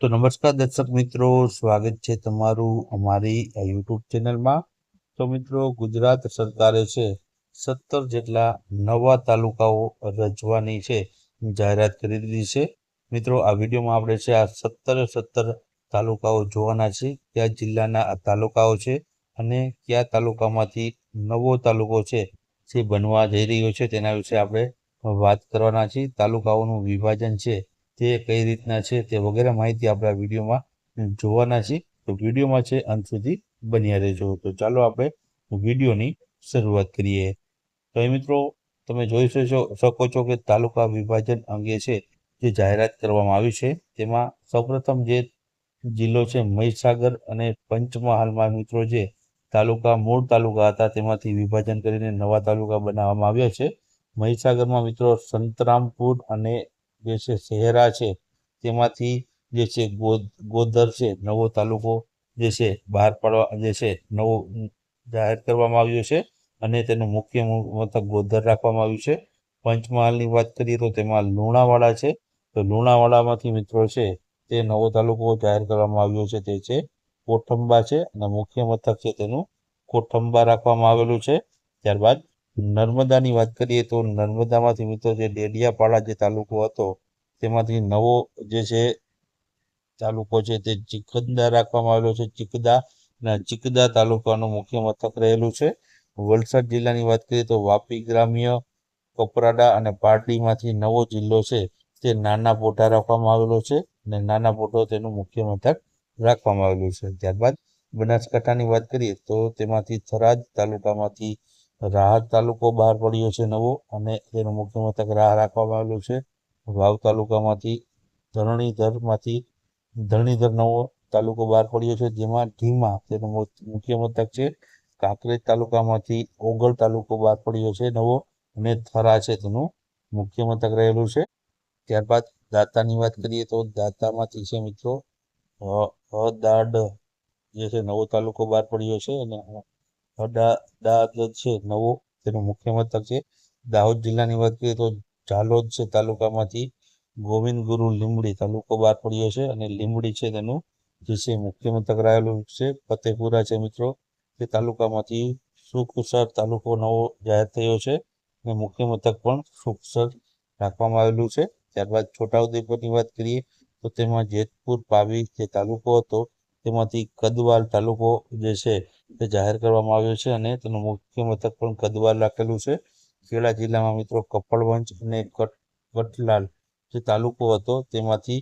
તો નમસ્કાર દર્શક મિત્રો, સ્વાગત છે તમારું અમારી યુટ્યુબ ચેનલમાં તો મિત્રો, ગુજરાત સરકારે છે સત્તર જેટલા નવા તાલુકાઓ રચવાની છે, જાહેરાત કરી દીધી છે. મિત્રો, આ વિડીયોમાં આપણે છે આ સત્તરે સત્તર તાલુકાઓ જોવાના છે, કયા જિલ્લાના આ તાલુકાઓ છે અને કયા તાલુકામાંથી નવો તાલુકો છે જે બનવા જઈ રહ્યો છે તેના વિશે આપણે વાત કરવાના છીએ. તાલુકાઓનું વિભાજન છે તે કઈ રીતના છે તે વગેરે માહિતી આપણે આ વિડીયોમાં જોવાના છીએ. તો વિડીયોમાં છે અંત સુધી બન્યા રહેજો. તો ચાલો આપણે વિડીયોની શરૂઆત કરીએ. તો એ મિત્રો, તમે જોઈ શકો છો કે તાલુકા વિભાજન અંગે છે જે જાહેરાત કરવામાં આવી છે, તેમાં સૌપ્રથમ જે જિલ્લો છે મહીસાગર અને પંચમહાલમાં મિત્રો જે તાલુકા, મૂળ તાલુકા હતા તેમાંથી વિભાજન કરીને નવા તાલુકા બનાવવામાં આવ્યા છે. મહીસાગરમાં મિત્રો સંતરામપુર અને જે છે શહેરા છે, તેમાંથી જે છે ગોદર છે, નવો તાલુકો જે છે બહાર પાડવા, જે છે નવો જાહેર કરવામાં આવ્યો છે અને તેનું મુખ્ય મથક ગોદર રાખવામાં આવ્યું છે. પંચમહાલની વાત કરીએ તો તેમાં લુણાવાડા છે. તો લુણાવાડામાંથી મિત્રો છે, તે નવો તાલુકો જાહેર કરવામાં આવ્યો છે, તે છે કોઠંબા છે અને મુખ્ય મથક છે તેનું કોઠંબા રાખવામાં આવેલું છે. ત્યારબાદ નર્મદાની વાત કરીએ તો નર્મદામાંથી મિત્રો જે ડેડિયાપાડા જે તાલુકો હતો, તેમાંથી નવો જે છે તાલુકો છે તે ચિકદા રાખવામાં આવેલો છે. ચિકદા ચિકદા તાલુકાનું મુખ્ય મથક રહેલું છે. વલસાડ જિલ્લાની વાત કરીએ તો વાપી ગ્રામ્ય, કપરાડા અને પારડીમાંથી નવો જિલ્લો છે તે નાના પોટા રાખવામાં આવેલો છે અને નાના પોટો તેનું મુખ્ય મથક રાખવામાં આવેલું છે. ત્યારબાદ બનાસકાંઠાની વાત કરીએ તો તેમાંથી થરાદ તાલુકામાંથી રાહત તાલુકો બહાર પડ્યો છે નવો અને તેનું મુખ્ય મથક રાહ રાખવામાં આવેલું છે. વાવ તાલુકામાંથી ધરણીધરમાંથી ધરણીધર નવો તાલુકો બહાર પડ્યો છે, જેમાં ઢીમા તેનું મુખ્ય મથક છે. કાંકરેજ તાલુકામાંથી ઓગળ તાલુકો બહાર પડ્યો છે નવો અને થરા છે તેનું મુખ્ય મથક રહેલું છે. ત્યારબાદ દાતાની વાત કરીએ તો દાતામાંથી છે મિત્રો દાડ જે છે નવો તાલુકો બહાર પડ્યો છે અને હદાદ છે નવો, તેનું મુખ્ય મથક છે. દાહોદ જિલ્લાની વાત કરીએ તો ઝાલોદ છે તાલુકામાંથી ગોવિંદ ગુરુ લીંબડી તાલુકો બહાર પડ્યો છે અને લીંબડી છે તેનું જે મુખ્ય મથક રહેલું છે. ફતેપુરા છે મિત્રો, તે તાલુકામાંથી સુખસર તાલુકો નવો જાહેર થયો છે અને મુખ્ય મથક પણ સુખસર રાખવામાં આવેલું છે. ત્યારબાદ છોટાઉદેપુરની વાત કરીએ તો તેમાં જેતપુર, પાવી જે તાલુકો હતો તેમાંથી કદવાલ તાલુકો જે છે તે જાહેર કરવામાં આવ્યો છે અને તેનું મુખ્ય મથક પણ કદવાલ રાખેલું છે. ખેડા જિલ્લામાં મિત્રો કપડવંજ અને કટલાલ જે તાલુકો હતો તેમાંથી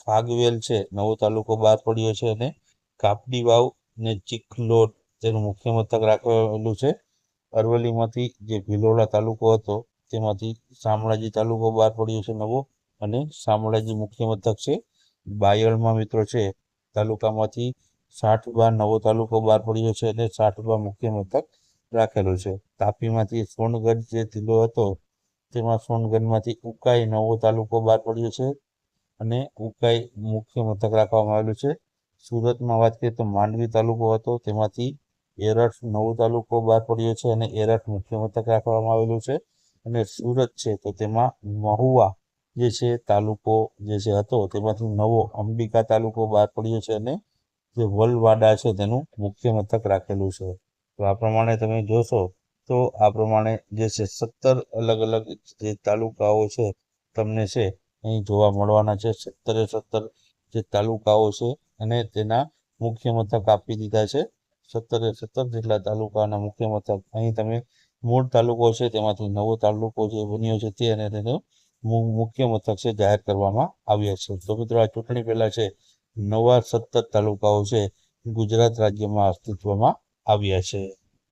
ફાગવેલ છે, નવો તાલુકો બહાર પડ્યો છે અને કાપડી વાવ ને ચીખલોટ તેનું મુખ્ય મથક રાખેલું છે. અરવલ્લીમાંથી જે ભિલોડા તાલુકો હતો તેમાંથી શામળાજી તાલુકો બહાર પડ્યો છે નવો અને શામળાજી મુખ્ય મથક છે. બાયડમાં મિત્રો છે તાલુકામાંથી સાઠબા નવો તાલુકો બહાર પડ્યો છે અને સાઠબા મુખ્ય મથક રાખેલું છે. તાપીમાંથી સોનગઢ જે જિલ્લો હતો, તેમાં સોનગઢમાંથી ઉકાઈ નવો તાલુકો બહાર પડ્યો છે અને ઉકાઈ મુખ્ય મથક રાખવામાં આવેલું છે. સુરતમાં વાત કરીએ તો માંડવી તાલુકો હતો, તેમાંથી એરઠ નવો તાલુકો બહાર પડ્યો છે અને એરઠ મુખ્ય મથક રાખવામાં આવેલું છે અને સુરત છે તો તેમાં મહુવા જે છે તાલુકો જે છે હતો, તેમાંથી નવો અંબિકા તાલુકો બહાર પડ્યો છે અને જે વલવાડા છે તેનું મુખ્ય મથક રાખેલું છે. તો આ પ્રમાણે તમે જોશો તો આ પ્રમાણે જે છે સત્તર અલગ અલગ જે તાલુકાઓ છે તમને છે અહીં જોવા મળવાના છે. સત્તરે સત્તર જે તાલુકાઓ છે અને તેના મુખ્ય મથક આપી દીધા છે. સત્તરે સત્તર જેટલા તાલુકાના મુખ્ય મથક. અહીં તમે મૂળ તાલુકો છે, તેમાંથી નવો તાલુકો જે બન્યો છે તે અને તેનો મુખ્ય મથક છે જાહેર કરવામાં આવ્યા છે. તો મિત્રો, આ ચૂંટણી પહેલા છે, નવા સત્તર તાલુકાઓ છે ગુજરાત રાજ્યમાં અસ્તિત્વમાં આવ્યા છે.